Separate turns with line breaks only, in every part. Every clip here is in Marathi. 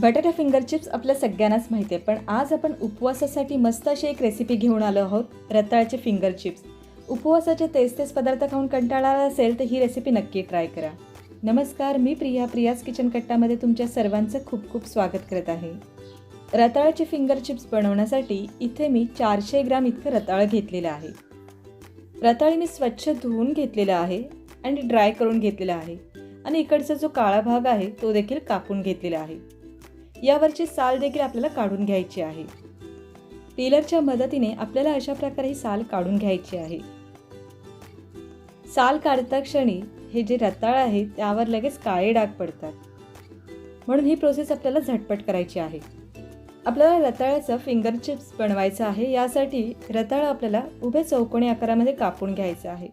बटाटा फिंगर चिप्स आपल्या सगळ्यांनाच माहिती आहे पण आज आपण उपवासासाठी मस्त अशी एक रेसिपी घेऊन आलो आहोत रताळ्याचे फिंगर चिप्स. उपवासाचे तेच तेच पदार्थ खाऊन कंटाळा असेल तर ही रेसिपी नक्की ट्राय करा. नमस्कार मी प्रिया प्रियाज किचन कट्टामध्ये तुमच्या सर्वांचं खूप खूप स्वागत करत आहे. रताळ्याचे फिंगर चिप्स बनवण्यासाठी इथे मी चारशे ग्राम इतकं रताळं घेतलेलं आहे. रताळी मी स्वच्छ धुवून घेतलेलं आहे आणि ड्राय करून घेतलेला आहे. आणि इकडचा जो काळा भाग आहे तो देखील कापून घेतलेला आहे. यावरची साल देखील आपल्याला काढून घ्यायची आहे. पिलरच्या मदतीने आपल्याला अशा प्रकारे ही साल काढून घ्यायची आहे. साल काढता क्षणी हे जे रताळ आहे त्यावर लगेच काळे डाग पडतात. म्हणून ही प्रोसेस आपल्याला झटपट करायची आहे. आपल्याला रताळ्याचं फिंगर चिप्स बनवायचं आहे यासाठी रताळ आपल्याला उभे चौकोनी आकारामध्ये कापून घ्यायचं आहे.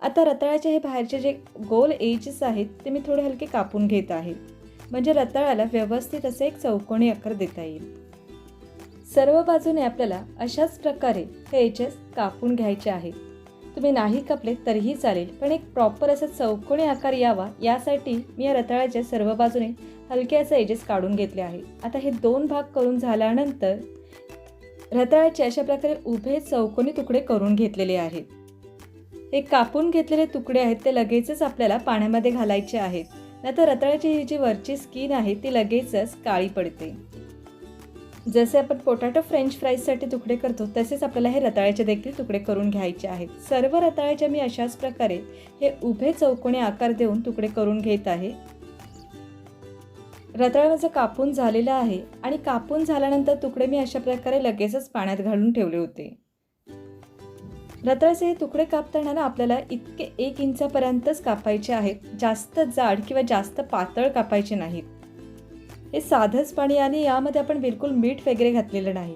आता रताळ्याचे हे बाहेरचे जे गोल एजेस आहेत ते मी थोडे हलके कापून घेत आहे. म्हणजे रताळ्याला व्यवस्थित असे एक चौकोनी आकार देता येईल. सर्व बाजूने आपल्याला अशाच प्रकारे हे एजेस कापून घ्यायचे आहेत तुम्ही नाही कापले तरीही चालेल पण एक प्रॉपर असा चौकोनी आकार यावा यासाठी मी या रताळ्याच्या सर्व बाजूने हलके असं एजेस काढून घेतले आहे. आता हे दोन भाग करून झाल्यानंतर रताळ्याचे अशा प्रकारे उभे चौकोनी तुकडे करून घेतलेले आहेत. हे कापून घेतलेले तुकडे आहेत ते लगेचच आपल्याला पाण्यामध्ये घालायचे आहेत. नाहीतर रताळ्याची ही जी वरची स्किन आहे ती लगेचच काळी पडते. जसे आपण पोटॅटो फ्रेंच फ्राईजसाठी तुकडे करतो तसेच आपल्याला हे रताळ्याचे देखील तुकडे करून घ्यायचे आहेत. सर्व रताळ्याच्या मी अशाच प्रकारे हे उभे चौकोने आकार देऊन तुकडे करून घेत आहे. रताळ माझं कापून झालेलं आहे आणि कापून झाल्यानंतर तुकडे मी अशा प्रकारे लगेचच पाण्यात घालून ठेवले होते. रताळ्याचे हे तुकडे कापताना ना आपल्याला इतके एक इंचापर्यंतच कापायचे आहेत. जास्त जाड किंवा जास्त पातळ कापायचे नाहीत. हे साधंच पाणी आणि यामध्ये आपण बिलकुल मीठ वगैरे घातलेलं नाही.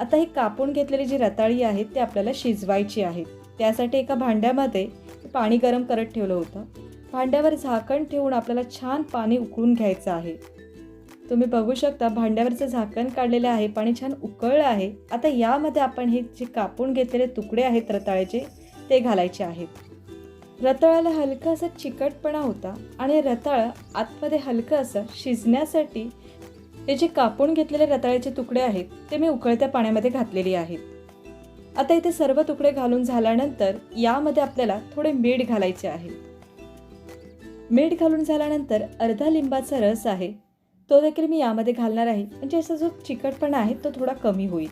आता ही कापून घेतलेली जी रताळी आहेत ते आपल्याला शिजवायची आहेत. त्यासाठी एका भांड्यामध्ये पाणी गरम करत ठेवलं होतं. भांड्यावर झाकण ठेवून आपल्याला छान पाणी उकळून घ्यायचं आहे. तुम्ही बघू शकता भांड्यावरचं झाकण काढलेलं आहे पाणी छान उकळलं आहे. आता यामध्ये आपण हे जे कापून घेतलेले तुकडे आहेत रताळ्याचे ते घालायचे आहेत. रताळ्याला हलकं असं चिकटपणा होता आणि रताळ आतमध्ये हलकं असं शिजण्यासाठी हे जे कापून घेतलेले रताळ्याचे तुकडे आहेत ते मी उकळत्या पाण्यामध्ये घातलेली आहेत. आता इथे सर्व तुकडे घालून झाल्यानंतर यामध्ये आपल्याला थोडे मीठ घालायचे आहे. मीठ घालून झाल्यानंतर अर्धा लिंबाचा रस आहे तो देखील मी यामध्ये घालणार आहे. म्हणजे असा जो चिकटपणा आहे तो थोडा कमी होईल.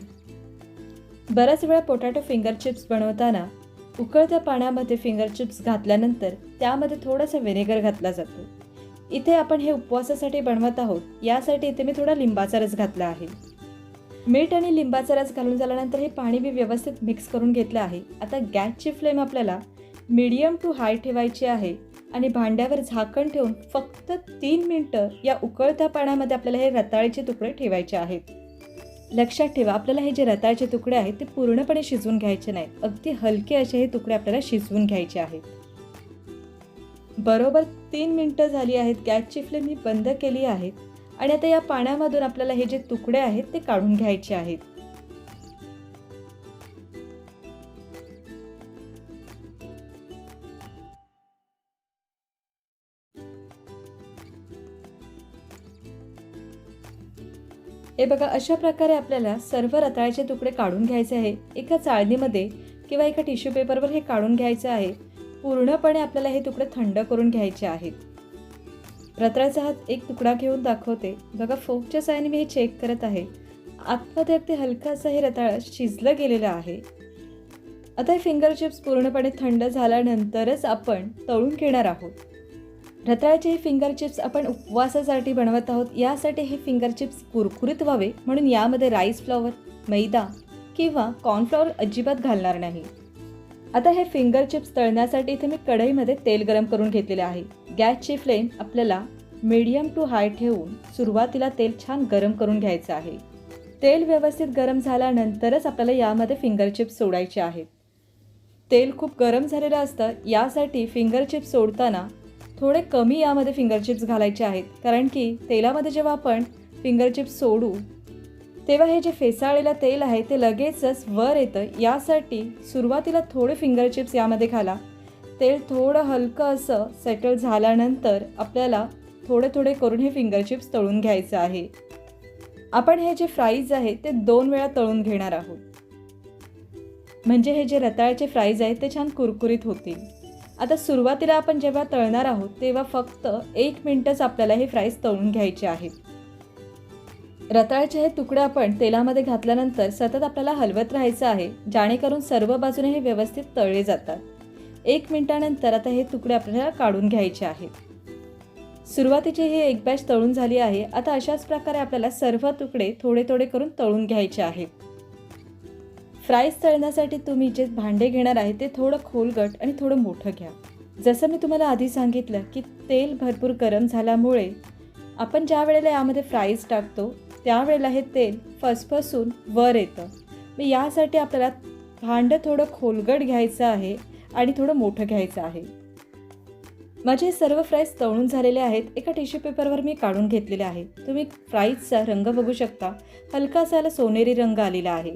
बऱ्याच वेळा पोटॅटो फिंगर चिप्स बनवताना उकळत्या पाण्यामध्ये फिंगर चिप्स घातल्यानंतर त्यामध्ये थोडासा व्हिनेगर घातला जातो. इथे आपण हे उपवासासाठी बनवत आहोत. यासाठी इथे मी थोडा लिंबाचा रस घातला आहे. मीठ आणि लिंबाचा रस घालून झाल्यानंतर हे पाणी मी व्यवस्थित मिक्स करून घेतलं आहे. आता गॅसची फ्लेम आपल्याला मीडियम टू हाय ठेवायची आहे. आणि भांड्यावर झाकण ठेवून फक्त तीन मिनटं या उकळत्या पाण्यामध्ये आपल्याला हे रताळीचे तुकडे ठेवायचे आहेत. लक्षात ठेवा आपल्याला हे जे रताळचे तुकडे आहेत ते पूर्णपणे शिजवून घ्यायचे नाहीत. अगदी हलके असे हे तुकडे आपल्याला शिजवून घ्यायचे आहेत. बरोबर तीन मिनटं झाली आहेत गॅसची फ्लेम मी बंद केली आहे आणि आता या पाण्यामधून आपल्याला हे जे तुकडे आहेत ते काढून घ्यायचे आहेत. हे बघा अशा प्रकारे आपल्याला सर्व रताळ्याचे तुकडे काढून घ्यायचे आहे. एका चाळणीमध्ये किंवा एका टिश्यू पेपरवर हे काढून घ्यायचं आहे. पूर्णपणे आपल्याला हे तुकडे थंड करून घ्यायचे आहेत. रताळ्याचा हात एक तुकडा घेऊन दाखवते. बघा फोकच्या साह्याने मी हे चेक करत आहे. आतमध्ये अगदी हलका असं हे रताळ शिजलं गेलेलं आहे. आता हे फिंगर चिप्स पूर्णपणे थंड झाल्यानंतरच आपण तळून घेणार आहोत. रताळ्याचे हे फिंगर चिप्स आपण उपवासासाठी बनवत आहोत. यासाठी हे फिंगर चिप्स कुरकुरीत व्हावे म्हणून यामध्ये राईस फ्लॉवर मैदा किंवा कॉर्नफ्लॉवर अजिबात घालणार नाही. आता हे फिंगर चिप्स तळण्यासाठी इथे मी कढईमध्ये तेल गरम करून घेतलेले आहे. गॅसची फ्लेम आपल्याला मीडियम टू हाय ठेवून सुरुवातीला तेल छान गरम करून घ्यायचं आहे. तेल व्यवस्थित गरम झाल्यानंतरच आपल्याला यामध्ये फिंगर चिप्स सोडायचे आहेत. तेल खूप गरम झालेलं असतं. यासाठी फिंगर चिप्स सोडताना थोडे कमी यामध्ये फिंगर चिप्स घालायचे आहेत. कारण की तेलामध्ये जेव्हा आपण फिंगर चिप्स सोडू तेव्हा हे जे फेसाळलेलं तेल आहे ते लगेचच वर येतं. यासाठी सुरुवातीला थोडे फिंगर चिप्स यामध्ये घाला. तेल थोडं हलकं असं सेटल झाल्यानंतर आपल्याला थोडे थोडे करून हे फिंगर चिप्स तळून घ्यायचं आहे. आपण हे जे फ्राईज आहे ते दोन वेळा तळून घेणार आहोत. म्हणजे हे जे रताळ्याचे फ्राईज आहेत ते छान कुरकुरीत होतील. आता सुरुवातीला आपण जेव्हा तळणार आहोत तेव्हा फक्त एक मिनटंच आपल्याला हे फ्राईज तळून घ्यायचे आहेत. रताळ्याचे हे तुकडे आपण तेलामध्ये घातल्यानंतर सतत आपल्याला हलवत राहायचं आहे जेणेकरून सर्व बाजूने हे व्यवस्थित तळले जातात. एक मिनटानंतर आता हे तुकडे आपल्याला काढून घ्यायचे आहेत. सुरुवातीची ही एक बॅच तळून झाली आहे आता अशाच प्रकारे आपल्याला सर्व तुकडे थोडे थोडे करून तळून घ्यायचे आहेत. फ्राईज तळण्यासाठी तुम्ही जे भांडे घेणार आहे ते थोडं खोलगट आणि थोडं मोठं घ्या. जसं मी तुम्हाला आधी सांगितलं की तेल भरपूर गरम झाल्यामुळे आपण ज्या वेळेला यामध्ये फ्राईज टाकतो त्यावेळेला हे तेल फसफसून वर येतं. मग यासाठी आपल्याला भांडं थोडं खोलगट घ्यायचं आहे आणि थोडं मोठं घ्यायचं आहे. माझे सर्व फ्राईज तळून झालेले आहेत. एका टिश्यू पेपरवर मी काढून घेतलेले आहे. तुम्ही फ्राईजचा रंग बघू शकता. हलकासा सोनेरी रंग आलेला आहे.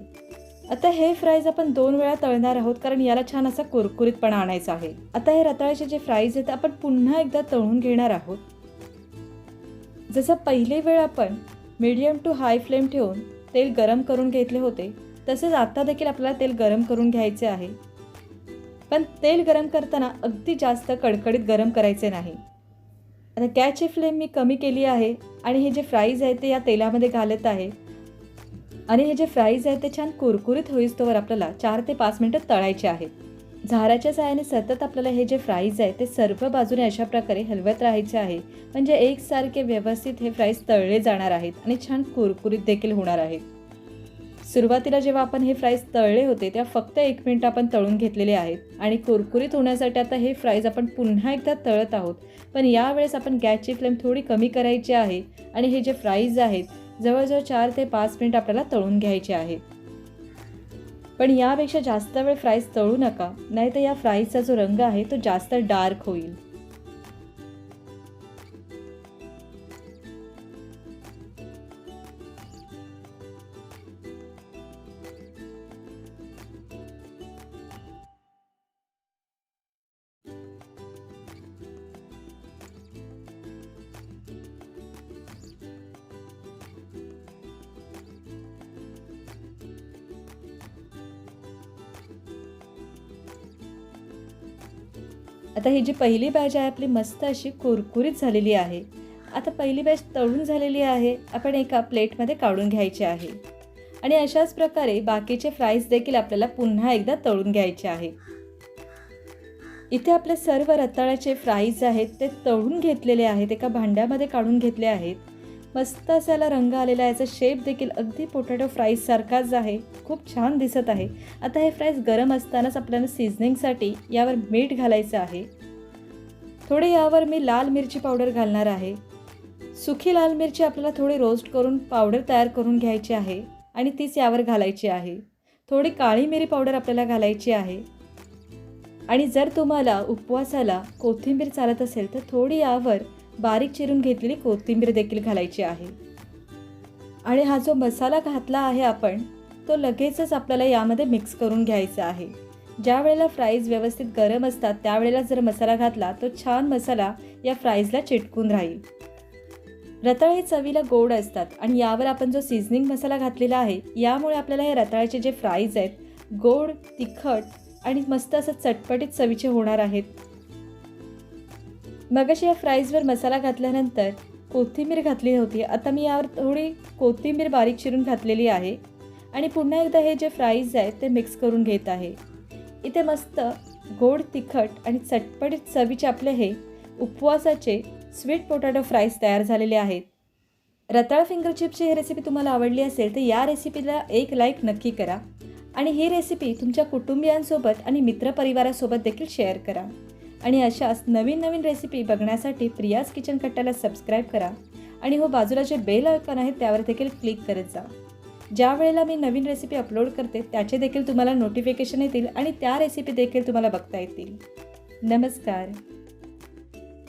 आता हे फ्राईज आपण दोन वेळा तळणार आहोत कारण याला छान असा कुरकुरीतपणा आणायचा आहे. आता हे रताळ्याचे जे फ्राईज आहेत आपण पुन्हा एकदा तळून घेणार आहोत. जसं पहिले वेळ आपण मीडियम टू हाय फ्लेम ठेवून तेल गरम करून घेतले होते तसेच आता देखील आपल्याला तेल गरम करून घ्यायचे आहे. पण तेल गरम करताना अगदी जास्त कडकडीत गरम करायचे नाही. आता गॅसची फ्लेम मी कमी केली आहे आणि हे जे फ्राईज आहे ते या तेलामध्ये घालत आहे. आणि हे जे फ्राईज आहेत ते छान कुरकुरीत होईस्तोवर आपल्याला चार ते पाच मिनटं तळायचे आहेत. झाराच्या साहाय्याने सतत आपल्याला हे जे फ्राईज आहे ते सर्व बाजूने अशा प्रकारे हलवत राहायचे आहे. म्हणजे एकसारखे व्यवस्थित हे फ्राईज तळले जाणार आहेत आणि छान कुरकुरीत देखील होणार आहेत सुरुवातीला जेव्हा आपण हे फ्राईज तळले होते तेव्हा फक्त एक मिनिट आपण तळून घेतलेले आहेत. आणि कुरकुरीत होण्यासाठी आता हे फ्राईज आपण पुन्हा एकदा तळत आहोत. पण यावेळेस आपण गॅसची फ्लेम थोडी कमी करायची आहे. आणि हे जे फ्राईज आहेत जवळजवळ चार ते पाच मिनिट आपल्याला तळून घ्यायचे आहेत पण यापेक्षा जास्त वेळ फ्राईज तळू नका नाहीतर या फ्राईजचा जो रंग आहे तो जास्त डार्क होईल. आता ही जी पहिली बॅच आहे आपली मस्त अशी कुरकुरीत झालेली आहे. आता पहिली बॅच तळून झालेली आहे आपण एका प्लेटमध्ये काढून घ्यायची आहे. आणि अशाच प्रकारे बाकीचे फ्राईज देखील आपल्याला पुन्हा एकदा तळून घ्यायचे आहे. इथे आपले सर्व रताळ्याचे फ्राईज आहेत ते तळून घेतलेले आहेत एका भांड्यामध्ये काढून घेतले आहेत. मस्त असायला रंग आलेला याचा शेप देखील अगदी पोटॅटो फ्राईजसारखाच आहे. खूप छान दिसत आहे. आता हे फ्राईज गरम असतानाच आपल्याला सिझनिंगसाठी यावर मीठ घालायचं आहे. थोडे यावर मी लाल मिरची पावडर घालणार आहे. सुखी लाल मिरची आपल्याला थोडी रोस्ट करून पावडर तयार करून घ्यायची आहे आणि तीच यावर घालायची आहे. थोडी काळी मिरी पावडर आपल्याला घालायची आहे. आणि जर तुम्हाला उपवासाला कोथिंबीर चालत असेल तर थोडी यावर बारीक चिरून घेतलेली कोथिंबीर देखील घालायची आहे. आणि हा जो मसाला घातला आहे आपण तो लगेचच आपल्याला यामध्ये मिक्स करून घ्यायचा आहे. ज्या वेळेला फ्राईज व्यवस्थित गरम असतात त्यावेळेला जर मसाला घातला तो छान मसाला या फ्राईजला चिटकून राहील. रताळ हे चवीला गोड असतात आणि यावर आपण जो सिझनिंग मसाला घातलेला आहे यामुळे आपल्याला हे रताळ्याचे जे फ्राईज आहेत गोड तिखट आणि मस्त असं चटपटीत चवीचे होणार आहेत. मगाशी या फ्राईजवर मसाला घातल्यानंतर कोथिंबीर घातली होती आता मी यावर थोडी कोथिंबीर बारीक चिरून घातलेली आहे आणि पुन्हा एकदा हे जे फ्राईज आहे ते मिक्स करून घेत आहे. इथे मस्त गोड तिखट आणि चटपटीत चवीचे आपले हे उपवासाचे स्वीट पोटॅटो फ्राईज तयार झालेले आहेत. रताळ फिंगर चिप्सची ही रेसिपी तुम्हाला आवडली असेल तर या रेसिपीला एक लाईक नक्की करा आणि ही रेसिपी तुमच्या कुटुंबियांसोबत आणि मित्रपरिवारासोबत देखील शेअर करा. आणि अशाच नवीन नवीन रेसिपी बघण्यासाठी प्रियाज किचन कट्ट्याला सबस्क्राईब करा. आणि हो बाजूला जे बेल आयकॉन आहे त्यावर देखील क्लिक करत जा. ज्या वेळेला मी नवीन रेसिपी अपलोड करते त्याचे देखील तुम्हाला नोटिफिकेशन येतील आणि त्या रेसिपी देखील तुम्हाला बघता येतील. नमस्कार.